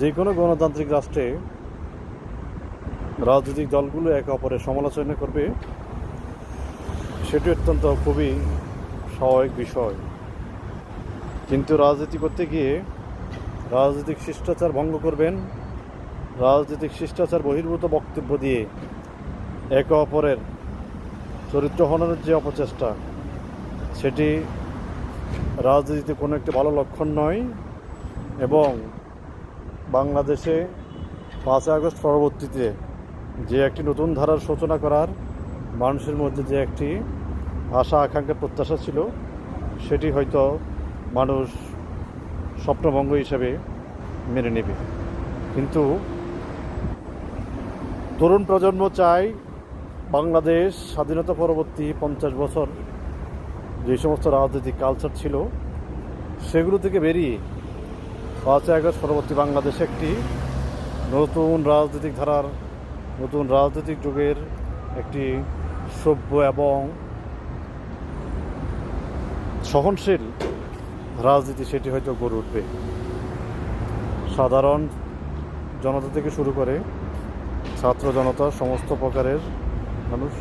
যে কোনো গণতান্ত্রিক রাষ্ট্রে রাজনৈতিক দলগুলো একে অপরের সমালোচনা করবে, সেটি অত্যন্ত খুবই স্বাভাবিক বিষয়। কিন্তু রাজনীতি করতে গিয়ে রাজনৈতিক শিষ্টাচার ভঙ্গ করবেন, রাজনৈতিক শিষ্টাচার বহির্ভূত বক্তব্য দিয়ে একে অপরের চরিত্র হননের যে অপচেষ্টা, সেটি রাজনীতিতে কোনো একটি ভালো লক্ষণ নয় এবং বাংলাদেশে পাঁচই আগস্ট পরবর্তীতে যে একটি নতুন ধারার সূচনা করার মানুষের মধ্যে যে একটি আশা, আকাঙ্ক্ষা, প্রত্যাশা ছিল, সেটি হয়তো মানুষ স্বপ্নভঙ্গ হিসেবে মেনে নেবে। কিন্তু তরুণ প্রজন্ম চায় বাংলাদেশ স্বাধীনতা পরবর্তী পঞ্চাশ বছর যে সমস্ত রাজনৈতিক কালচার ছিল, সেগুলো থেকে বেরিয়ে পাঁচই আগস্ট পরবর্তী বাংলাদেশ একটি নতুন রাজনৈতিক ধারার, নতুন রাজনৈতিক যুগের একটি সভ্য এবং সহনশীল রাজনীতি সেটি হয়তো গড়ে উঠবে। সাধারণ জনতা থেকে শুরু করে ছাত্র জনতা, সমস্ত প্রকারের মানুষ